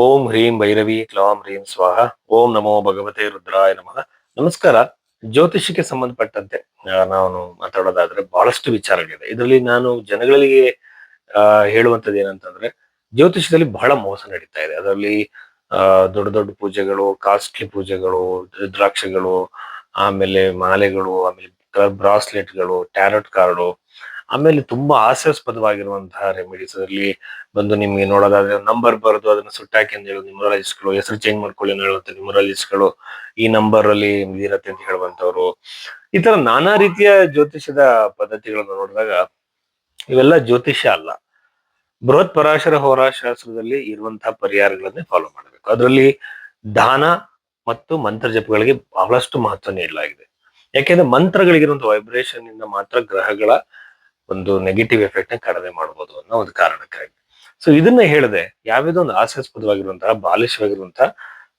ಓಂ ಹ್ರೀಂ ಭೈರವಿ ಕ್ಲಾಂ ಹ್ರೀಂ ಸ್ವಾಹ. ಓಂ ನಮೋ ಭಗವತೆ ರುದ್ರಾಯ ನಮಃ. ನಮಸ್ಕಾರ. ಜ್ಯೋತಿಷಕ್ಕೆ ಸಂಬಂಧಪಟ್ಟಂತೆ ನಾನು ಮಾತಾಡೋದಾದ್ರೆ ಬಹಳಷ್ಟು ವಿಚಾರಗಳಿದೆ. ಇದರಲ್ಲಿ ನಾನು ಜನಗಳಿಗೆ, ಆ ಹೇಳುವಂತದ್ದು ಏನಂತಂದ್ರೆ ಜ್ಯೋತಿಷದಲ್ಲಿ ಬಹಳ ಮೋಸ ನಡೀತಾ ಇದೆ. ಅದರಲ್ಲಿ ದೊಡ್ಡ ದೊಡ್ಡ ಪೂಜೆಗಳು, ಕಾಸ್ಟ್ಲಿ ಪೂಜೆಗಳು, ರುದ್ರಾಕ್ಷಗಳು, ಆಮೇಲೆ ಮಾಲೆಗಳು, ಆಮೇಲೆ ಬ್ರಾಸ್ಲೆಟ್ಗಳು, ಟ್ಯಾರಟ್ ಕಾರ್ಡು ಆಮೇಲೆ ತುಂಬಾ ಹಾಸ್ಯಾಸ್ಪದವಾಗಿರುವಂತಹ ರೆಮಿಡೀಸ್ ಅದರಲ್ಲಿ ಬಂದು ನಿಮ್ಗೆ ನೋಡೋದಾದ್ರೆ ನಂಬರ್ ಬರೆದು ಅದನ್ನ ಸುಟ್ಟಾಕಿ ಅಂತ ಹೇಳೋದು ನ್ಯೂಮರಾಲಜಿಸ್ಟ್ಗಳು ಹೆಸರು ಚೇಂಜ್ ಮಾಡ್ಕೊಳ್ಳಿ ಹೇಳುವಂತ ನ್ಯೂಮರಾಲಜಿಸ್ಟ್ಗಳು ಈ ನಂಬರ್ ಅಲ್ಲಿ ಇರತ್ತೆ ಅಂತ ಹೇಳುವಂತವ್ರು. ಈ ತರ ನಾನಾ ರೀತಿಯ ಜ್ಯೋತಿಷ್ಯದ ಪದ್ಧತಿಗಳನ್ನು ನೋಡಿದಾಗ ಇವೆಲ್ಲ ಜ್ಯೋತಿಷ್ಯ ಅಲ್ಲ. ಬೃಹತ್ ಪರಾಶರ ಹೋರಾಶಾಸ್ತ್ರದಲ್ಲಿ ಇರುವಂತಹ ಪರಿಹಾರಗಳನ್ನೇ ಫಾಲೋ ಮಾಡಬೇಕು. ಅದರಲ್ಲಿ ದಾನ ಮತ್ತು ಮಂತ್ರ ಜಪಗಳಿಗೆ ಬಹಳಷ್ಟು ಮಹತ್ವ ನೀಡಲಾಗಿದೆ ಯಾಕೆಂದ್ರೆ ಮಂತ್ರಗಳಿಗಿರುವಂತಹ ವೈಬ್ರೇಷನ್ ಇಂದ ಮಾತ್ರ ಗ್ರಹಗಳ ಒಂದು ನೆಗೆಟಿವ್ ಎಫೆಕ್ಟ್ನ ಕಡಿಮೆ ಮಾಡಬಹುದು ಅನ್ನೋ ಒಂದು ಕಾರಣಕ್ಕಾಗಿ. ಸೊ ಇದನ್ನ ಹೇಳದೆ ಯಾವ್ಯಾವ್ದೋ ಒಂದು ಹಾಸ್ಯಾಸ್ಪದವಾಗಿರುವಂತಹ ಬಾಲಿಶವಾಗಿರುವಂತಹ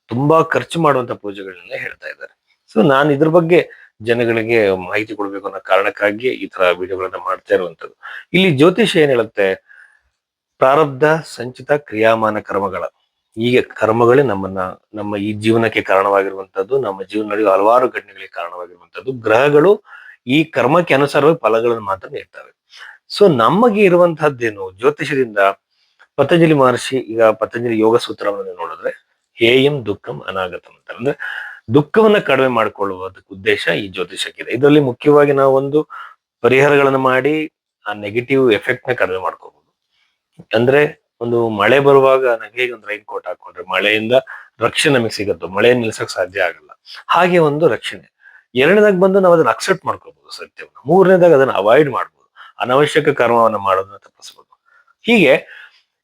ತುಂಬಾ ಖರ್ಚು ಮಾಡುವಂತಹ ಪೂಜೆಗಳನ್ನ ಹೇಳ್ತಾ ಇದ್ದಾರೆ. ಸೊ ನಾನು ಇದ್ರ ಬಗ್ಗೆ ಜನಗಳಿಗೆ ಮಾಹಿತಿ ಕೊಡ್ಬೇಕು ಅನ್ನೋ ಕಾರಣಕ್ಕಾಗಿ ಈ ತರ ವಿಡಿಯೋಗಳನ್ನ ಮಾಡ್ತಾ ಇರುವಂತದ್ದು ಇಲ್ಲಿ ಜ್ಯೋತಿಷ ಏನ್ ಹೇಳುತ್ತೆ? ಪ್ರಾರಬ್ಧ, ಸಂಚಿತ, ಕ್ರಿಯಾಮಾನ ಕರ್ಮಗಳ. ಈಗ ಕರ್ಮಗಳೇ ನಮ್ಮನ್ನ, ನಮ್ಮ ಈ ಜೀವನಕ್ಕೆ ಕಾರಣವಾಗಿರುವಂತದ್ದು ನಮ್ಮ ಜೀವನ ನಡೆಯುವ ಹಲವಾರು ಘಟನೆಗಳಿಗೆ ಕಾರಣವಾಗಿರುವಂತದ್ದು ಗ್ರಹಗಳು ಈ ಕರ್ಮಕ್ಕೆ ಅನುಸಾರವಾಗಿ ಫಲಗಳನ್ನು ಮಾತ್ರ ನೀಡ್ತವೆ. ಸೊ ನಮಗೆ ಇರುವಂತಹದ್ದೇನು? ಜ್ಯೋತಿಷದಿಂದ ಪತಂಜಲಿ ಮಹರ್ಷಿ ಈಗ ಪತಂಜಲಿ ಯೋಗ ಸೂತ್ರವನ್ನು ನೋಡಿದ್ರೆ, ಹೇಯಂ ದುಃಖಂ ಅನಾಗತಂ ಅಂತ. ಅಂದ್ರೆ ದುಃಖವನ್ನ ಕಡಿಮೆ ಮಾಡಿಕೊಳ್ಳುವುದಕ್ಕೆ ಉದ್ದೇಶ ಈ ಜ್ಯೋತಿಷಕ್ಕಿದೆ ಇದರಲ್ಲಿ ಮುಖ್ಯವಾಗಿ ನಾವು ಒಂದು ಪರಿಹಾರಗಳನ್ನು ಮಾಡಿ, ಆ ನೆಗೆಟಿವ್ ಎಫೆಕ್ಟ್ನ ಕಡಿಮೆ ಮಾಡ್ಕೋಬಹುದು ಅಂದ್ರೆ ಒಂದು ಮಳೆ ಬರುವಾಗ ಹೇಗೆ ಒಂದು ರೈನ್ ಕೋಟ್ ಹಾಕೊಂಡ್ರೆ ಮಳೆಯಿಂದ ರಕ್ಷಣೆ ನಮಗೆ ಸಿಗುತ್ತೋ ಮಳೆ ನಿಲ್ಸಕ್ ಸಾಧ್ಯ ಆಗಲ್ಲ. ಹಾಗೆ ಒಂದು ರಕ್ಷಣೆ. ಎರಡನೇದಾಗ ಬಂದು ನಾವು ಅದನ್ನ ಅಕ್ಸೆಪ್ಟ್ ಮಾಡ್ಕೋಬಹುದು ಸತ್ಯವನ್ನು. ಮೂರನೇದಾಗ ಅದನ್ನ ಅವಾಯ್ಡ್ ಮಾಡ್ಬೋದು. ಅನವಶ್ಯಕ ಕರ್ಮವನ್ನು ಮಾಡೋದನ್ನ ತಪ್ಪಿಸ್ಬೋದು. ಹೀಗೆ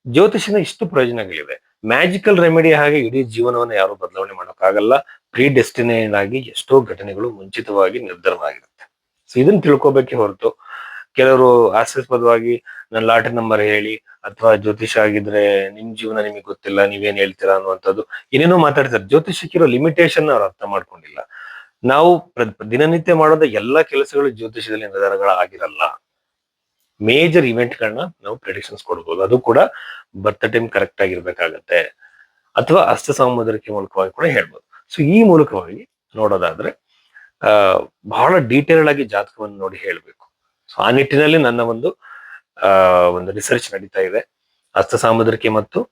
ಜ್ಯೋತಿಷನ ಇಷ್ಟು ಪ್ರಯೋಜನಗಳಿವೆ. ಮ್ಯಾಜಿಕಲ್ ರೆಮಿಡಿ ಹಾಗೆ ಇಡೀ ಜೀವನವನ್ನು ಯಾರು ಬದಲಾವಣೆ ಮಾಡೋಕ್ಕಾಗಲ್ಲ. ಪ್ರೀ ಡೆಸ್ಟಿನೇಡ್ ಆಗಿ ಎಷ್ಟೋ ಘಟನೆಗಳು ಮುಂಚಿತವಾಗಿ ನಿರ್ಧಾರವಾಗಿರುತ್ತೆ ಸೊ ಇದನ್ನ ತಿಳ್ಕೊಬೇಕೆ ಹೊರತು ಕೆಲವರು ಹಾಸ್ಯಾಸ್ಪದವಾಗಿ ನನ್ನ ಲಾಟರಿ ನಂಬರ್ ಹೇಳಿ ಅಥವಾ ಜ್ಯೋತಿಷ ಆಗಿದ್ರೆ ನಿಮ್ ಜೀವನ ನಿಮಗೆ ಗೊತ್ತಿಲ್ಲ, ನೀವೇನ್ ಹೇಳ್ತೀರಾ ಅನ್ನುವಂಥದ್ದು ಏನೇನೋ ಮಾತಾಡ್ತಾರೆ. ಜ್ಯೋತಿಷಕ್ಕಿರೋ ಲಿಮಿಟೇಷನ್ ಅವ್ರು ಅರ್ಥ ಮಾಡ್ಕೊಂಡಿಲ್ಲ. ನಾವು ದಿನನಿತ್ಯ ಮಾಡೋದ ಎಲ್ಲಾ ಕೆಲಸಗಳು ಜ್ಯೋತಿಷ್ಯದಲ್ಲಿ ನಿರ್ಧಾರಗಳ ಆಗಿರಲ್ಲ ಮೇಜರ್ ಇವೆಂಟ್ಗಳನ್ನ ನಾವು ಪ್ರೆಡಿಕ್ಷನ್ಸ್ ಕೊಡ್ಬೋದು. ಅದು ಕೂಡ ಬರ್ತ್ ಟೈಮ್ ಕರೆಕ್ಟ್ ಆಗಿರ್ಬೇಕಾಗತ್ತೆ. ಅಥವಾ ಹಸ್ತ ಸಾಮುದ್ರಿಕೆ ಮೂಲಕವಾಗಿ ಕೂಡ ಹೇಳ್ಬೋದು. ಸೊ ಈ ಮೂಲಕವಾಗಿ ನೋಡೋದಾದ್ರೆ, ಆ, ಬಹಳ ಡೀಟೇಲ್ ಆಗಿ ಜಾತಕವನ್ನು ನೋಡಿ ಹೇಳ್ಬೇಕು. ಸೊ ಆ ನಿಟ್ಟಿನಲ್ಲಿ ನನ್ನ ಒಂದು, ಆ, ಒಂದು ರಿಸರ್ಚ್ ನಡೀತಾ ಇದೆ. ಅಸ್ತ ಸಾಮುದ್ರಿಕೆ ಮತ್ತು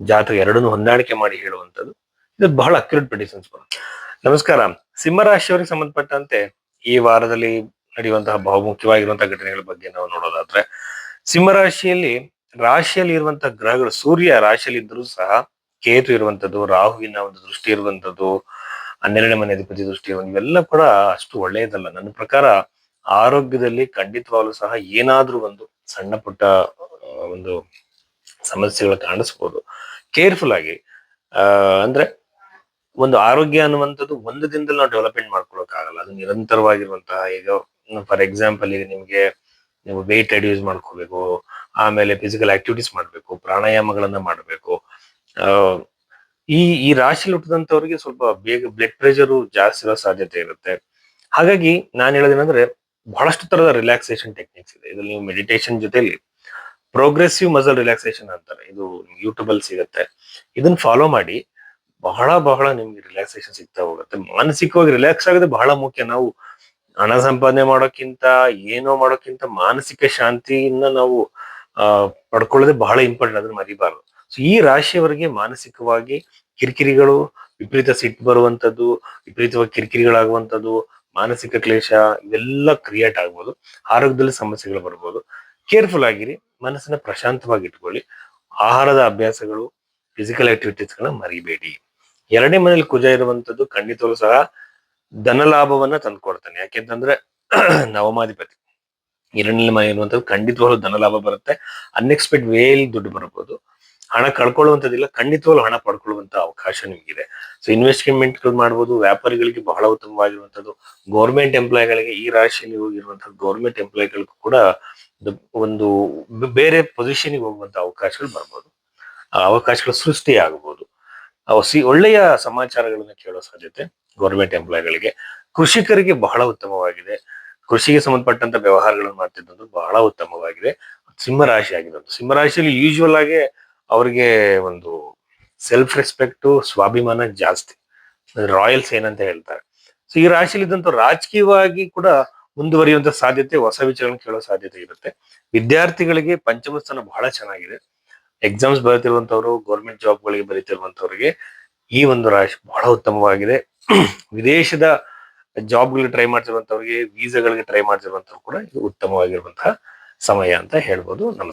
ಜಾತಕ ಎರಡನ್ನೂ ಹೊಂದಾಣಿಕೆ ಮಾಡಿ ಹೇಳುವಂಥದ್ದು. ಇದು ಬಹಳ ಅಕ್ಯುರೇಟ್ ಪ್ರೆಡಿಕ್ಷನ್ಸ್ ಬರುತ್ತೆ. ನಮಸ್ಕಾರ. ಸಿಂಹರಾಶಿಯವರಿಗೆ ಸಂಬಂಧಪಟ್ಟಂತೆ ಈ ವಾರದಲ್ಲಿ ನಡೆಯುವಂತಹ ಬಹುಮುಖ್ಯವಾಗಿರುವಂತಹ ಘಟನೆಗಳ ಬಗ್ಗೆ ನಾವು ನೋಡೋದಾದ್ರೆ, ಸಿಂಹರಾಶಿಯಲ್ಲಿ ರಾಶಿಯಲ್ಲಿ ಇರುವಂತಹ ಗ್ರಹಗಳು, ಸೂರ್ಯ ರಾಶಿಯಲ್ಲಿ ಇದ್ರೂ ಸಹ ಕೇತು ಇರುವಂತದ್ದು ರಾಹುವಿನ ಒಂದು ದೃಷ್ಟಿ ಇರುವಂತದ್ದು ಹನ್ನೆರಡನೇ ಮನೆ ಅಧಿಪತಿ ದೃಷ್ಟಿ ಇರುವಂತ ಇವೆಲ್ಲ ಕೂಡ ಅಷ್ಟು ಒಳ್ಳೆಯದಲ್ಲ. ನನ್ನ ಪ್ರಕಾರ ಆರೋಗ್ಯದಲ್ಲಿ ಖಂಡಿತವಾಗ್ಲೂ ಸಹ ಏನಾದ್ರೂ ಒಂದು ಸಣ್ಣ ಪುಟ್ಟ ಒಂದು ಸಮಸ್ಯೆಗಳು ಕಾಣಿಸ್ಬೋದು. ಕೇರ್ಫುಲ್ ಆಗಿ ಅಂದ್ರೆ ಒಂದು ಆರೋಗ್ಯ ಅನ್ನುವಂಥದ್ದು ಒಂದು ದಿನದಲ್ಲಿ ನಾವು ಡೆವಲಪ್ಮೆಂಟ್ ಮಾಡ್ಕೊಳಕ್ ಆಗಲ್ಲ ಅದು ನಿರಂತರವಾಗಿರುವಂತಹ ಈಗ ಫಾರ್ ಎಕ್ಸಾಂಪಲ್ ಈಗ ನಿಮ್ಗೆ ನೀವು ವೆಯ್ಟ್ ರೆಡ್ಯೂಸ್ ಮಾಡ್ಕೋಬೇಕು, ಆಮೇಲೆ ಫಿಸಿಕಲ್ ಆಕ್ಟಿವಿಟೀಸ್ ಮಾಡ್ಬೇಕು, ಪ್ರಾಣಾಯಾಮಗಳನ್ನ ಮಾಡಬೇಕು. ಈ ಈ ರಾಶಿಯಲ್ಲಿ ಹುಟ್ಟಿದಂಥವ್ರಿಗೆ ಸ್ವಲ್ಪ ಬೇಗ ಬ್ಲಡ್ ಪ್ರೆಷರ್ ಜಾಸ್ತಿ ಇರೋ ಸಾಧ್ಯತೆ ಇರುತ್ತೆ. ಹಾಗಾಗಿ ನಾನು ಹೇಳೋದೇನಂದ್ರೆ ಬಹಳಷ್ಟು ತರದ ರಿಲ್ಯಾಕ್ಸೇಷನ್ ಟೆಕ್ನಿಕ್ಸ್ ಇದೆ. ಇದ್ರಲ್ಲಿ ನೀವು ಮೆಡಿಟೇಷನ್ ಜೊತೆಲಿ ಪ್ರೋಗ್ರೆಸಿವ್ ಮಸಲ್ ರಿಲ್ಯಾಕ್ಸೇಷನ್ ಅಂತಾರೆ. ಇದು ಯೂಟ್ಯೂಬ್ ಅಲ್ಲಿ ಸಿಗುತ್ತೆ. ಇದನ್ನ ಫಾಲೋ ಮಾಡಿ. ಬಹಳ ಬಹಳ ನಿಮ್ಗೆ ರಿಲ್ಯಾಕ್ಸೇಷನ್ ಸಿಗ್ತಾ ಹೋಗುತ್ತೆ. ಮಾನಸಿಕವಾಗಿ ರಿಲ್ಯಾಕ್ಸ್ ಆಗೋದು ಬಹಳ ಮುಖ್ಯ. ನಾವು ಹಣ ಸಂಪಾದನೆ ಮಾಡೋಕ್ಕಿಂತ, ಏನೋ ಮಾಡೋಕ್ಕಿಂತ ಮಾನಸಿಕ ಶಾಂತಿಯನ್ನ ನಾವು, ಆ, ಪಡ್ಕೊಳ್ಳೋದೇ ಬಹಳ ಇಂಪಾರ್ಟೆಂಟ್ ಅದನ್ನ ಮರಿಬಾರದು. ಸೊ ಈ ರಾಶಿಯವರಿಗೆ ಮಾನಸಿಕವಾಗಿ ಕಿರಿಕಿರಿಗಳು, ವಿಪರೀತ ಸಿಟ್ಟು ಬರುವಂತದ್ದು, ವಿಪರೀತವಾಗಿ ಕಿರಿಕಿರಿಗಳಾಗುವಂಥದ್ದು ಮಾನಸಿಕ ಕ್ಲೇಶ, ಇವೆಲ್ಲ ಕ್ರಿಯೇಟ್ ಆಗ್ಬೋದು. ಆರೋಗ್ಯದಲ್ಲಿ ಸಮಸ್ಯೆಗಳು ಬರ್ಬೋದು. ಕೇರ್ಫುಲ್ ಆಗಿರಿ, ಮನಸ್ಸನ್ನ ಪ್ರಶಾಂತವಾಗಿ ಇಟ್ಕೊಳ್ಳಿ. ಆಹಾರದ ಅಭ್ಯಾಸಗಳು ಫಿಸಿಕಲ್ ಆಕ್ಟಿವಿಟೀಸ್ಗಳನ್ನ ಮರಿಬೇಡಿ. ಎರಡನೇ ಮನೇಲಿ ಕುಜ ಇರುವಂತದ್ದು ಖಂಡಿತವೂ ಸಹ ಧನ ಲಾಭವನ್ನ ತಂದ್ಕೊಡ್ತಾನೆ. ಯಾಕೆಂತಂದ್ರೆ ನವಮಾಧಿಪತಿ ಎರಡನೇ ಮನೆ ಇರುವಂತದ್ದು ಖಂಡಿತವಾಗ್ಲೂ ಧನ ಲಾಭ ಬರುತ್ತೆ. ಅನ್ಎಕ್ಸ್ಪೆಕ್ಟ್ ವೇಲ್ ದುಡ್ಡು ಬರ್ಬೋದು. ಹಣ ಕಳ್ಕೊಳ್ಳುವಂಥದ್ದಿಲ್ಲ ಖಂಡಿತವಾಗ್ಲೂ ಹಣ ಪಡ್ಕೊಳ್ಳುವಂತ ಅವಕಾಶ ನಿಮಗಿದೆ. ಸೊ ಇನ್ವೆಸ್ಟ್ಮೆಂಟ್ಗಳು ಮಾಡಬಹುದು ವ್ಯಾಪಾರಿಗಳಿಗೆ ಬಹಳ ಉತ್ತಮವಾಗಿರುವಂತದ್ದು ಗೌರ್ಮೆಂಟ್ ಎಂಪ್ಲಾಯ್ಗಳಿಗೆ ಈ ರಾಶಿಯಲ್ಲಿ ಹೋಗಿರುವಂತಹ ಗೌರ್ಮೆಂಟ್ ಎಂಪ್ಲಾಯ್ಗಳಿಗೂ ಕೂಡ ಒಂದು ಬೇರೆ ಪೊಸಿಷನ್ಗೆ ಹೋಗುವಂತ ಅವಕಾಶಗಳು ಬರ್ಬೋದು. ಆ ಅವಕಾಶಗಳು ಸೃಷ್ಟಿ ಸಿ ಒಳ್ಳೆಯ ಸಮಾಚಾರಗಳನ್ನು ಕೇಳೋ ಸಾಧ್ಯತೆ ಗೌರ್ಮೆಂಟ್ ಎಂಪ್ಲಾಯ್ಗಳಿಗೆ ಕೃಷಿಕರಿಗೆ ಬಹಳ ಉತ್ತಮವಾಗಿದೆ. ಕೃಷಿಗೆ ಸಂಬಂಧಪಟ್ಟಂತ ವ್ಯವಹಾರಗಳನ್ನು ಮಾಡ್ತಿದ್ದು ಬಹಳ ಉತ್ತಮವಾಗಿದೆ. ಸಿಂಹರಾಶಿ ಆಗಿರೋದು ಸಿಂಹರಾಶಿಯಲ್ಲಿ ಯೂಶುವಲ್ ಆಗಿ ಅವರಿಗೆ ಒಂದು ಸೆಲ್ಫ್ ರೆಸ್ಪೆಕ್ಟ್ ಸ್ವಾಭಿಮಾನ ಜಾಸ್ತಿ. ರಾಯಲ್ಸ್ ಏನಂತ ಹೇಳ್ತಾರೆ. ಸೊ ಈ ರಾಶಿಯಲ್ಲಿ ಇದ್ದಂತ ರಾಜಕೀಯವಾಗಿ ಕೂಡ ಮುಂದುವರಿಯುವಂತ ಸಾಧ್ಯತೆ, ಹೊಸ ವಿಚಾರಗಳನ್ನು ಕೇಳೋ ಸಾಧ್ಯತೆ ಇರುತ್ತೆ. ವಿದ್ಯಾರ್ಥಿಗಳಿಗೆ ಪಂಚಮ ಸ್ಥಾನ ಬಹಳ ಚೆನ್ನಾಗಿದೆ. ಎಕ್ಸಾಮ್ಸ್ ಬರೀತಿರುವಂತವ್ರು ಗೌರ್ಮೆಂಟ್ ಜಾಬ್ಗಳಿಗೆ ಬರೀತಿರುವಂತವ್ರಿಗೆ ಈ ಒಂದು ರಾಶಿ ಬಹಳ ಉತ್ತಮವಾಗಿದೆ. ವಿದೇಶದ ಜಾಬ್ಗಳಿಗೆ ಟ್ರೈ ಮಾಡ್ತಿರುವಂತವ್ರಿಗೆ ವೀಸಾಗಳಿಗೆ ಟ್ರೈ ಮಾಡ್ತಿರುವಂತವ್ರು ಕೂಡ ಇದು ಉತ್ತಮವಾಗಿರುವಂತಹ ಸಮಯ ಅಂತ ಹೇಳ್ಬೋದು. ನಮಸ್ಕಾರ